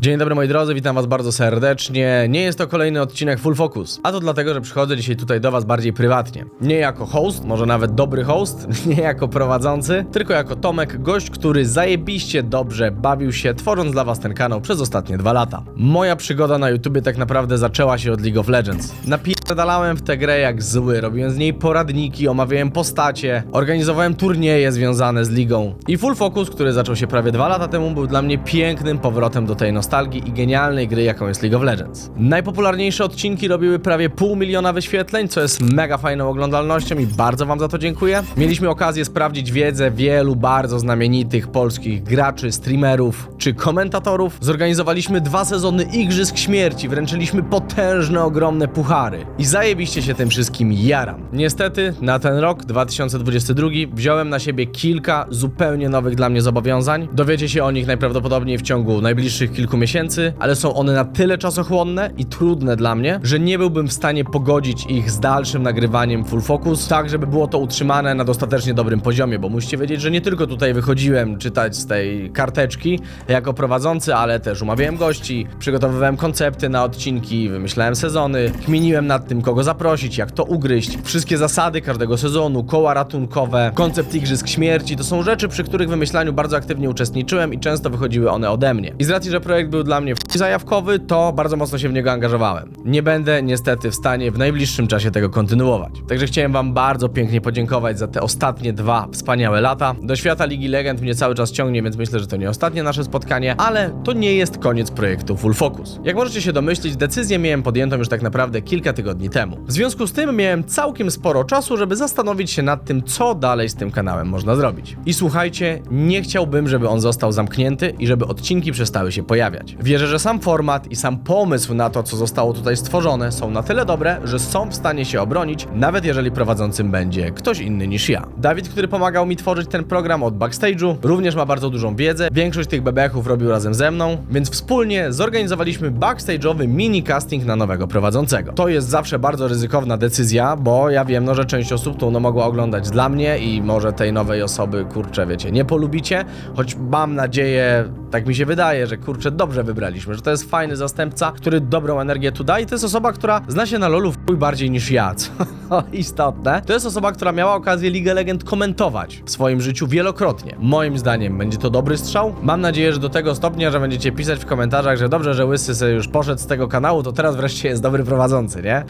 Dzień dobry moi drodzy, witam was bardzo serdecznie. Nie jest to kolejny odcinek Full Focus, a to dlatego, że przychodzę dzisiaj tutaj do was bardziej prywatnie. Nie jako host, może nawet dobry host, nie jako prowadzący, tylko jako Tomek, gość, który zajebiście dobrze bawił się tworząc dla was ten kanał przez ostatnie dwa lata. Moja przygoda na YouTubie tak naprawdę zaczęła się od League of Legends. Napierdalałem w tę grę jak zły, robiłem z niej poradniki, omawiałem postacie, organizowałem turnieje związane z ligą. I Full Focus, który zaczął się prawie dwa lata temu, był dla mnie pięknym powrotem do tej nostalgii i genialnej gry, jaką jest League of Legends. Najpopularniejsze odcinki robiły prawie pół miliona wyświetleń, co jest mega fajną oglądalnością i bardzo wam za to dziękuję. Mieliśmy okazję sprawdzić wiedzę wielu bardzo znamienitych polskich graczy, streamerów czy komentatorów. Zorganizowaliśmy dwa sezony Igrzysk Śmierci, wręczyliśmy potężne, ogromne puchary. I zajebiście się tym wszystkim jaram. Niestety, na ten rok 2022 wziąłem na siebie kilka zupełnie nowych dla mnie zobowiązań. Dowiecie się o nich najprawdopodobniej w ciągu najbliższych kilku miesięcy, ale są one na tyle czasochłonne i trudne dla mnie, że nie byłbym w stanie pogodzić ich z dalszym nagrywaniem full focus, tak żeby było to utrzymane na dostatecznie dobrym poziomie, bo musicie wiedzieć, że nie tylko tutaj wychodziłem czytać z tej karteczki jako prowadzący, ale też umawiałem gości, przygotowywałem koncepty na odcinki, wymyślałem sezony, kminiłem nad tym, kogo zaprosić, jak to ugryźć, wszystkie zasady każdego sezonu, koła ratunkowe, koncept Igrzysk Śmierci, to są rzeczy, przy których wymyślaniu bardzo aktywnie uczestniczyłem i często wychodziły one ode mnie. I z racji, że projekt był dla mnie zajawkowy, to bardzo mocno się w niego angażowałem. Nie będę niestety w stanie w najbliższym czasie tego kontynuować. Także chciałem wam bardzo pięknie podziękować za te ostatnie dwa wspaniałe lata. Do świata Ligi Legend mnie cały czas ciągnie, więc myślę, że to nie ostatnie nasze spotkanie, ale to nie jest koniec projektu Full Focus. Jak możecie się domyślić, decyzję miałem podjętą już tak naprawdę kilka tygodni temu. W związku z tym miałem całkiem sporo czasu, żeby zastanowić się nad tym, co dalej z tym kanałem można zrobić. I słuchajcie, nie chciałbym, żeby on został zamknięty i żeby odcinki przestały się pojawiać. Wierzę, że sam format i sam pomysł na to, co zostało tutaj stworzone, są na tyle dobre, że są w stanie się obronić, nawet jeżeli prowadzącym będzie ktoś inny niż ja. Dawid, który pomagał mi tworzyć ten program od backstage'u, również ma bardzo dużą wiedzę. Większość tych bebechów robił razem ze mną, więc wspólnie zorganizowaliśmy backstage'owy mini casting na nowego prowadzącego. To jest zawsze bardzo ryzykowna decyzja, bo ja wiem, no, że część osób tu no, mogła oglądać dla mnie i może tej nowej osoby, kurczę, wiecie, nie polubicie, choć mam nadzieję, tak mi się wydaje, że kurczę, dobrze wybraliśmy, że to jest fajny zastępca, który dobrą energię tu da i to jest osoba, która zna się na lolu w chuj bardziej niż ja, co istotne. To jest osoba, która miała okazję Ligę Legend komentować w swoim życiu wielokrotnie. Moim zdaniem będzie to dobry strzał. Mam nadzieję, że do tego stopnia, że będziecie pisać w komentarzach, że dobrze, że Łysy sobie już poszedł z tego kanału, to teraz wreszcie jest dobry prowadzący, nie?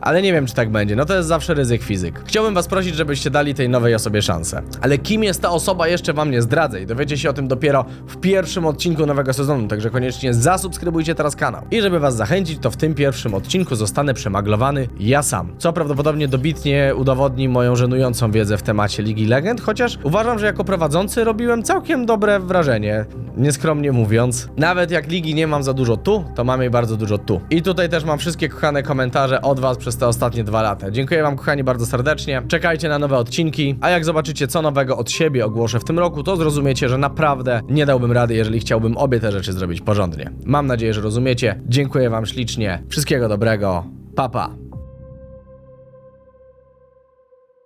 Ale nie wiem, czy tak będzie. No to jest zawsze ryzyk fizyk. Chciałbym was prosić, żebyście dali tej nowej osobie szansę. Ale kim jest ta osoba, jeszcze wam nie zdradzę i dowiecie się o tym dopiero w pierwszym odcinku nowego sezonu, także koniecznie zasubskrybujcie teraz kanał. I żeby was zachęcić, to w tym pierwszym odcinku zostanę przemaglowany ja sam. Co prawdopodobnie dobitnie udowodni moją żenującą wiedzę w temacie Ligi Legend, chociaż uważam, że jako prowadzący robiłem całkiem dobre wrażenie. Nieskromnie mówiąc. Nawet jak ligi nie mam za dużo tu, to mam jej bardzo dużo tu. I tutaj też mam wszystkie kochane komentarze od was przez te ostatnie dwa lata. Dziękuję wam kochani bardzo serdecznie. Czekajcie na nowe odcinki, a jak zobaczycie co nowego od siebie ogłoszę w tym roku, to zrozumiecie, że naprawdę nie dałbym rady, jeżeli chciałbym obie te rzeczy zrobić porządnie. Mam nadzieję, że rozumiecie. Dziękuję wam ślicznie. Wszystkiego dobrego. Pa pa.